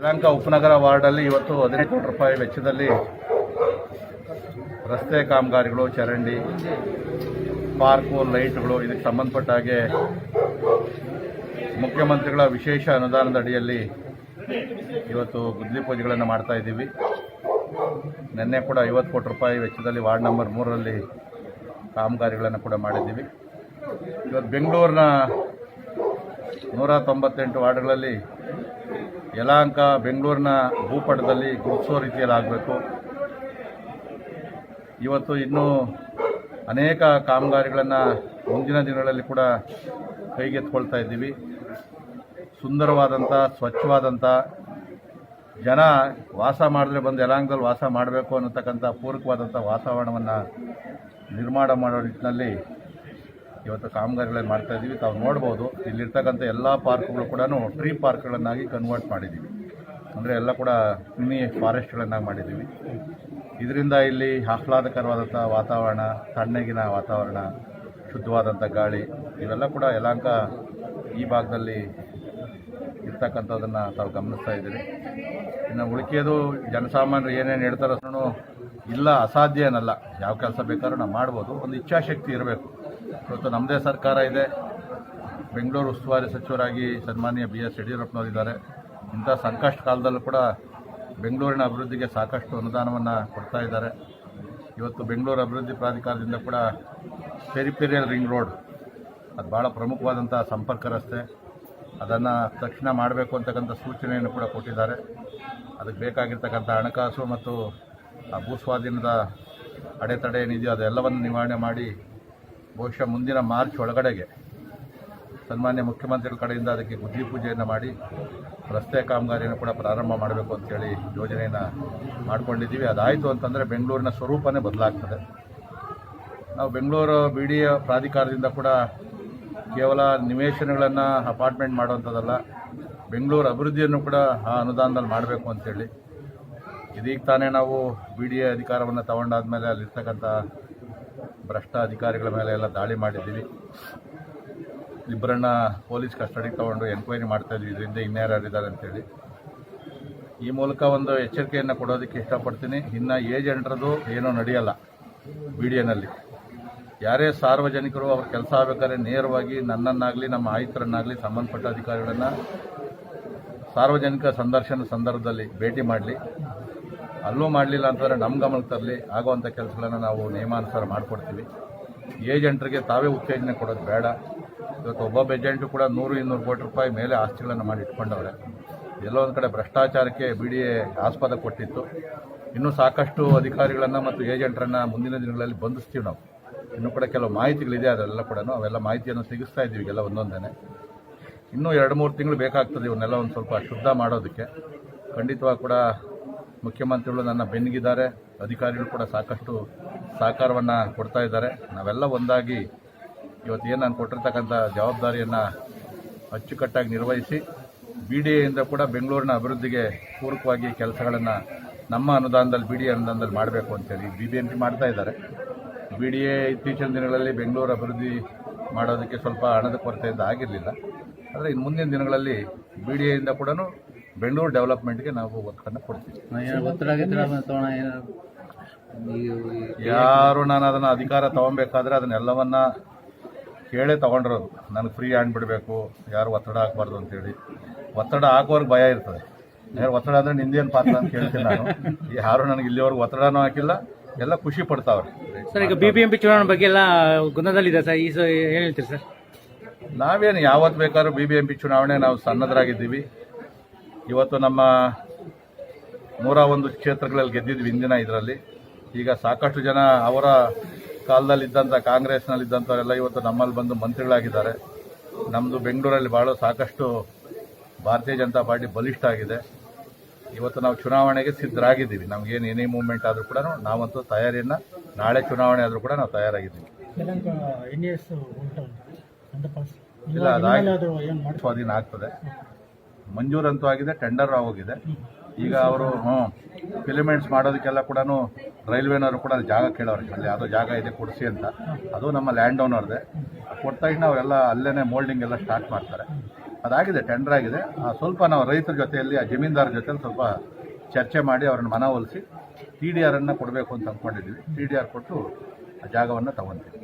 ಶ್ರೀಲಂಕಾ ಉಪನಗರ ವಾರ್ಡಲ್ಲಿ ಇವತ್ತು ಹದಿನೈದು ಕೋಟಿ ರೂಪಾಯಿ ವೆಚ್ಚದಲ್ಲಿ ರಸ್ತೆ ಕಾಮಗಾರಿಗಳು, ಚರಂಡಿ, ಪಾರ್ಕು, ಲೈಟ್ಗಳು, ಇದಕ್ಕೆ ಸಂಬಂಧಪಟ್ಟ ಹಾಗೆ ಮುಖ್ಯಮಂತ್ರಿಗಳ ವಿಶೇಷ ಅನುದಾನದ ಅಡಿಯಲ್ಲಿ ಇವತ್ತು ಗುದ್ಲಿ ಪೂಜೆಗಳನ್ನು ಮಾಡ್ತಾ ಇದ್ದೀವಿ. ನಿನ್ನೆ ಕೂಡ ಐವತ್ತು ಕೋಟಿ ರೂಪಾಯಿ ವೆಚ್ಚದಲ್ಲಿ ವಾರ್ಡ್ ನಂಬರ್ ಮೂರರಲ್ಲಿ ಕಾಮಗಾರಿಗಳನ್ನು ಕೂಡ ಮಾಡಿದ್ದೀವಿ. ಇವತ್ತು ಬೆಂಗಳೂರಿನ ನೂರ ತೊಂಬತ್ತೆಂಟು ವಾರ್ಡ್ಗಳಲ್ಲಿ ಯಲಾಂಕ ಬೆಂಗಳೂರಿನ ಭೂಪಟದಲ್ಲಿ ಗುರುತಿಸೋ ರೀತಿಯಲ್ಲಿ ಆಗಬೇಕು ಇವತ್ತು ಇನ್ನೂ ಅನೇಕ ಕಾಮಗಾರಿಗಳನ್ನು ಮುಂದಿನ ದಿನಗಳಲ್ಲಿ ಕೂಡ ಕೈಗೆತ್ಕೊಳ್ತಾ ಇದ್ದೀವಿ. ಸುಂದರವಾದಂಥ, ಸ್ವಚ್ಛವಾದಂಥ, ಜನ ವಾಸ ಮಾಡಿದ್ರೆ ಬಂದು ಯಲಾಂಕದಲ್ಲಿ ವಾಸ ಮಾಡಬೇಕು ಅನ್ನತಕ್ಕಂಥ ಪೂರಕವಾದಂಥ ವಾತಾವರಣವನ್ನು ನಿರ್ಮಾಣ ಮಾಡೋ ನಿಟ್ಟಿನಲ್ಲಿ ಇವತ್ತು ಕಾಮಗಾರಿಗಳನ್ನು ಮಾಡ್ತಾ ಇದ್ದೀವಿ ತಾವು ನೋಡ್ಬೋದು. ಇಲ್ಲಿರ್ತಕ್ಕಂಥ ಎಲ್ಲ ಪಾರ್ಕ್ಗಳು ಕೂಡ ಟ್ರೀ ಪಾರ್ಕ್ಗಳನ್ನಾಗಿ ಕನ್ವರ್ಟ್ ಮಾಡಿದ್ದೀವಿ ಅಂದರೆ ಎಲ್ಲ ಕೂಡ ಮಿನಿ ಫಾರೆಸ್ಟ್ಗಳನ್ನಾಗಿ ಮಾಡಿದ್ದೀವಿ ಇದರಿಂದ ಇಲ್ಲಿ ಆಹ್ಲಾದಕರವಾದಂಥ ವಾತಾವರಣ, ತಣ್ಣಗಿನ ವಾತಾವರಣ ಶುದ್ಧವಾದಂಥ ಗಾಳಿ, ಇವೆಲ್ಲ ಕೂಡ ಯಲಾಂಕ ಈ ಭಾಗದಲ್ಲಿ ಇರ್ತಕ್ಕಂಥದ್ದನ್ನು ತಾವು ಗಮನಿಸ್ತಾ ಇದ್ದೀರಿ. ಇನ್ನು ಉಳಿಕೆಯದು ಜನಸಾಮಾನ್ಯರು ಏನೇನು ಹೇಳ್ತಾರೋ ಇಲ್ಲ, ಅಸಾಧ್ಯ ಏನಲ್ಲ. ಯಾವ ಕೆಲಸ ಬೇಕಾದ್ರೂ ನಾವು ಮಾಡ್ಬೋದು. ಒಂದು ಇಚ್ಛಾಶಕ್ತಿ ಇರಬೇಕು. ಇವತ್ತು ನಮ್ಮದೇ ಸರ್ಕಾರ ಇದೆ. ಬೆಂಗಳೂರು ಉಸ್ತುವಾರಿ ಸಚಿವರಾಗಿ ಸನ್ಮಾನ್ಯ ಬಿ ಎಸ್ ಯಡಿಯೂರಪ್ಪನವರಿದ್ದಾರೆ. ಇಂಥ ಸಂಕಷ್ಟ ಕಾಲದಲ್ಲೂ ಕೂಡ ಬೆಂಗಳೂರಿನ ಅಭಿವೃದ್ಧಿಗೆ ಸಾಕಷ್ಟು ಅನುದಾನವನ್ನು ಕೊಡ್ತಾ ಇದ್ದಾರೆ. ಇವತ್ತು ಬೆಂಗಳೂರು ಅಭಿವೃದ್ಧಿ ಪ್ರಾಧಿಕಾರದಿಂದ ಕೂಡ ಪೆರಿಪೆರಿಯಲ್ ರಿಂಗ್ ರೋಡ್, ಅದು ಭಾಳ ಪ್ರಮುಖವಾದಂಥ ಸಂಪರ್ಕ ರಸ್ತೆ, ಅದನ್ನು ತಕ್ಷಣ ಮಾಡಬೇಕು ಅಂತಕ್ಕಂಥ ಸೂಚನೆಯನ್ನು ಕೂಡ ಕೊಟ್ಟಿದ್ದಾರೆ. ಅದಕ್ಕೆ ಬೇಕಾಗಿರ್ತಕ್ಕಂಥ ಹಣಕಾಸು ಮತ್ತು ಭೂಸ್ವಾಧೀನದ ಅಡೆತಡೆ ಏನಿದೆಯೋ ಅದೆಲ್ಲವನ್ನು ನಿವಾರಣೆ ಮಾಡಿ ಬಹುಶಃ ಮುಂದಿನ ಮಾರ್ಚ್ ಒಳಗಡೆಗೆ ಸನ್ಮಾನ್ಯ ಮುಖ್ಯಮಂತ್ರಿಗಳ ಕಡೆಯಿಂದ ಅದಕ್ಕೆ ಗುದ್ದಿ ಪೂಜೆಯನ್ನು ಮಾಡಿ, ರಸ್ತೆ ಕಾಮಗಾರಿಯನ್ನು ಕೂಡ ಪ್ರಾರಂಭ ಮಾಡಬೇಕು ಅಂತೇಳಿ ಯೋಜನೆಯನ್ನು ಮಾಡಿಕೊಂಡಿದ್ದೀವಿ. ಅದಾಯಿತು ಅಂತಂದರೆ ಬೆಂಗಳೂರಿನ ಸ್ವರೂಪನೇ ಬದಲಾಗ್ತದೆ. ನಾವು ಬೆಂಗಳೂರು ಬಿ ಡಿ ಪ್ರಾಧಿಕಾರದಿಂದ ಕೂಡ ಕೇವಲ ನಿವೇಶನಗಳನ್ನು ಅಪಾರ್ಟ್ಮೆಂಟ್ ಮಾಡುವಂಥದ್ದಲ್ಲ, ಬೆಂಗಳೂರು ಅಭಿವೃದ್ಧಿಯನ್ನು ಕೂಡ ಆ ಅನುದಾನದಲ್ಲಿ ಮಾಡಬೇಕು ಅಂತೇಳಿ. ಇದೀಗ ತಾನೇ ನಾವು ಬಿ ಡಿ ಎ ಅಧಿಕಾರವನ್ನು ತಗೊಂಡಾದ್ಮೇಲೆ ಅಲ್ಲಿರ್ತಕ್ಕಂಥ ಭ್ರಷ್ಟ ಅಧಿಕಾರಿಗಳ ಮೇಲೆ ಎಲ್ಲ ದಾಳಿ ಮಾಡಿದ್ದೀವಿ. ಇಬ್ಬರನ್ನ ಪೊಲೀಸ್ ಕಸ್ಟಡಿಗೆ ತೊಗೊಂಡು ಎನ್ಕ್ವೈರಿ ಮಾಡ್ತಾ ಇದ್ವಿ. ಇದರಿಂದ ಇದ್ದಾರೆ ಅಂತೇಳಿ. ಈ ಮೂಲಕ ಒಂದು ಎಚ್ಚರಿಕೆಯನ್ನು ಕೊಡೋದಕ್ಕೆ ಇಷ್ಟಪಡ್ತೀನಿ. ಇನ್ನು ಏಜೆಂಟ್ರದ್ದು ಏನೂ ನಡೆಯಲ್ಲ ಎನಲ್ಲಿ ಯಾರೇ ಸಾರ್ವಜನಿಕರು ಅವ್ರ ಕೆಲಸ ಆಗಬೇಕಾದ್ರೆ ನೇರವಾಗಿ ನನ್ನನ್ನಾಗಲಿ, ನಮ್ಮ ಆಯುಕ್ತರನ್ನಾಗಲಿ ಸಂಬಂಧಪಟ್ಟ ಅಧಿಕಾರಿಗಳನ್ನು ಸಾರ್ವಜನಿಕ ಸಂದರ್ಶನ ಸಂದರ್ಭದಲ್ಲಿ ಭೇಟಿ ಮಾಡಲಿ. ಅಲ್ಲೂ ಮಾಡಲಿಲ್ಲ ಅಂತಂದರೆ ನಮ್ಮ ಗಮನಕ್ಕೆ ತರಲಿ. ಆಗುವಂಥ ಕೆಲಸಗಳನ್ನು ನಾವು ನಿಯಮಾನುಸಾರ ಮಾಡಿಕೊಡ್ತೀವಿ. ಏಜೆಂಟ್ರಿಗೆ ತಾವೇ ಉತ್ತೇಜನೆ ಕೊಡೋದು ಬೇಡ. ಇವತ್ತು ಒಬ್ಬೊಬ್ಬ ಏಜೆಂಟು ಕೂಡ ನೂರು, ಇನ್ನೂರು ಕೋಟಿ ರೂಪಾಯಿ ಮೇಲೆ ಆಸ್ತಿಗಳನ್ನು ಮಾಡಿ ಇಟ್ಕೊಂಡವ್ರೆ. ಎಲ್ಲೋ ಒಂದು ಕಡೆ ಭ್ರಷ್ಟಾಚಾರಕ್ಕೆ ಬಿ ಡಿ ಎ ಆಸ್ಪದ ಕೊಟ್ಟಿತ್ತು. ಇನ್ನೂ ಸಾಕಷ್ಟು ಅಧಿಕಾರಿಗಳನ್ನು ಮತ್ತು ಏಜೆಂಟ್ರನ್ನು ಮುಂದಿನ ದಿನಗಳಲ್ಲಿ ಬಂಧಿಸ್ತೀವಿ ನಾವು. ಇನ್ನೂ ಕೂಡ ಕೆಲವು ಮಾಹಿತಿಗಳಿದೆ, ಅದೆಲ್ಲ ಕೂಡ ಅವೆಲ್ಲ ಮಾಹಿತಿಯನ್ನು ಸಿಗಿಸ್ತಾ ಇದ್ದೀವಿ ಎಲ್ಲ ಒಂದೊಂದೇ ಇನ್ನೂ ಎರಡು, ಮೂರು ತಿಂಗಳು ಬೇಕಾಗ್ತದೆ ಇವನ್ನೆಲ್ಲ ಒಂದು ಸ್ವಲ್ಪ ಶುದ್ಧ ಮಾಡೋದಕ್ಕೆ. ಖಂಡಿತವಾಗಿ ಕೂಡ ಮುಖ್ಯಮಂತ್ರಿಗಳು ನನ್ನ ಬೆನ್ನಿಗಿದ್ದಾರೆ. ಅಧಿಕಾರಿಗಳು ಕೂಡ ಸಾಕಷ್ಟು ಸಹಕಾರವನ್ನು ಕೊಡ್ತಾ ಇದ್ದಾರೆ. ನಾವೆಲ್ಲ ಒಂದಾಗಿ ಇವತ್ತು ಏನು ನಾನು ಕೊಟ್ಟಿರ್ತಕ್ಕಂಥ ಜವಾಬ್ದಾರಿಯನ್ನು ಅಚ್ಚುಕಟ್ಟಾಗಿ ನಿರ್ವಹಿಸಿ, ಬಿ ಡಿ ಎಯಿಂದ ಕೂಡ ಬೆಂಗಳೂರಿನ ಅಭಿವೃದ್ಧಿಗೆ ಪೂರಕವಾಗಿ ಕೆಲಸಗಳನ್ನು ನಮ್ಮ ಅನುದಾನದಲ್ಲಿ, ಬಿ ಡಿ ಎ ಅನುದಾನದಲ್ಲಿ ಮಾಡಬೇಕು ಅಂತೇಳಿ ಬಿ ಬಿ ಎಂ ಪಿ ಮಾಡ್ತಾ ಇದ್ದಾರೆ. ಬಿ ಡಿ ಎ ಇತ್ತೀಚಿನ ದಿನಗಳಲ್ಲಿ ಬೆಂಗಳೂರು ಅಭಿವೃದ್ಧಿ ಮಾಡೋದಕ್ಕೆ ಸ್ವಲ್ಪ ಹಣದ ಕೊರತೆಯಿಂದ ಆಗಿರಲಿಲ್ಲ. ಆದರೆ ಇನ್ನು ಮುಂದಿನ ದಿನಗಳಲ್ಲಿ ಬಿ ಡಿ ಎಯಿಂದ ಕೂಡ ಬೆಂಗಳೂರು ಡೆವಲಪ್ಮೆಂಟ್ಗೆ ನಾವು ಒತ್ತನ್ನು ಕೊಡ್ತೀವಿ. ಯಾರು ನಾನು ಅದನ್ನು ಅಧಿಕಾರ ತಗೊಬೇಕಾದ್ರೆ ಅದನ್ನೆಲ್ಲವನ್ನ ಕೇಳೇ ತಗೊಂಡಿರೋದು. ನನಗೆ ಫ್ರೀ ಹ್ಯಾಂಡ್ ಬಿಡಬೇಕು ಯಾರು ಒತ್ತಡ ಹಾಕಬಾರ್ದು ಅಂತೇಳಿ. ಒತ್ತಡ ಹಾಕೋರ್ಗೆ ಭಯ ಇರ್ತದೆ. ಯಾರು ಒತ್ತಡ ಅಂದರೆ ನಿಂದೇನು ಪಾತ್ರ ಅಂತ ಕೇಳ್ತೀನಿ ನಾನು. ಯಾರು ನನಗೆ ಇಲ್ಲಿವರೆಗೂ ಒತ್ತಡನೂ ಹಾಕಿಲ್ಲ ಎಲ್ಲ ಖುಷಿ ಪಡ್ತಾವ್ರೆ. ಸರ್ ಈಗ ಬಿ ಬಿ ಎಂ ಪಿ ಚುನಾವಣೆ ಬಗ್ಗೆ ಎಲ್ಲ ಗುಣದಲ್ಲಿದೆ ಸರ್? ಈ ಹೇಳ್ತೀರಿ ಸರ್? ನಾವೇನು ಯಾವತ್ತು ಬೇಕಾದ್ರೂ ಬಿ ಬಿ ಎಂ ಪಿ ಚುನಾವಣೆ ನಾವು ಸನ್ನದ್ಧರಾಗಿದ್ದೀವಿ ಇವತ್ತು ನಮ್ಮ ನೂರ ಒಂದು ಕ್ಷೇತ್ರಗಳಲ್ಲಿ ಗೆದ್ದಿದ್ವಿ ಇಂದಿನ ಇದರಲ್ಲಿ. ಈಗ ಸಾಕಷ್ಟು ಜನ ಅವರ ಕಾಲದಲ್ಲಿದ್ದಂಥ ಕಾಂಗ್ರೆಸ್ನಲ್ಲಿದ್ದಂಥವರೆಲ್ಲ ಇವತ್ತು ನಮ್ಮಲ್ಲಿ ಬಂದು ಮಂತ್ರಿಗಳಾಗಿದ್ದಾರೆ. ನಮ್ಮದು ಬೆಂಗಳೂರಲ್ಲಿ ಭಾಳ ಸಾಕಷ್ಟು ಭಾರತೀಯ ಜನತಾ ಪಾರ್ಟಿ ಬಲಿಷ್ಠ ಆಗಿದೆ. ಇವತ್ತು ನಾವು ಚುನಾವಣೆಗೆ ಸಿದ್ಧರಾಗಿದ್ದೀವಿ. ನಮಗೇನು ಏನೇ ಮೂವ್ಮೆಂಟ್ ಆದರೂ ಕೂಡ ನಾವಂತೂ ತಯಾರಿಯನ್ನು ನಾಳೆ ಚುನಾವಣೆ ಆದರೂ ಕೂಡ ನಾವು ತಯಾರಾಗಿದ್ದೀವಿ. ಇಲ್ಲ ಅದಾಗಿ ಸ್ವಾಧೀನ ಆಗ್ತದೆ. ಮಂಜೂರಂತೂ ಆಗಿದೆ ಟೆಂಡರ್ ಆಗೋಗಿದೆ. ಈಗ ಅವರು, ಹ್ಞೂ ಫಿಲಿಮೆಂಟ್ಸ್ ಮಾಡೋದಕ್ಕೆಲ್ಲ ಕೂಡ ರೈಲ್ವೆನವರು ಕೂಡ ಜಾಗ ಕೇಳೋರು ಅಲ್ಲಿ ಯಾವುದೋ ಜಾಗ ಇದೆ, ಕೊಡಿಸಿ ಅಂತ. ಅದು ನಮ್ಮ ಲ್ಯಾಂಡ್ ಓನರ್ದೆ ಕೊಡ್ತಾ ತಕ್ಷಣ ಅವರೆಲ್ಲ ಅಲ್ಲೇ ಮೋಲ್ಡಿಂಗ್ ಎಲ್ಲ ಸ್ಟಾರ್ಟ್ ಮಾಡ್ತಾರೆ. ಅದಾಗಿದೆ ಟೆಂಡರ್ ಆಗಿದೆ. ಸ್ವಲ್ಪ ನಾವು ರೈತರ ಜೊತೆಯಲ್ಲಿ, ಆ ಜಮೀನ್ದಾರ ಜೊತೆ ಸ್ವಲ್ಪ ಚರ್ಚೆ ಮಾಡಿ ಅವ್ರನ್ನ ಮನವೊಲಿಸಿ ಟಿ ಡಿ ಆರನ್ನು ಕೊಡಬೇಕು ಅಂತ ಅಂದ್ಕೊಂಡಿದ್ದೀವಿ ಟಿ ಡಿ ಆರ್ ಕೊಟ್ಟು ಆ ಜಾಗವನ್ನು ತಗೊಂತೀವಿ.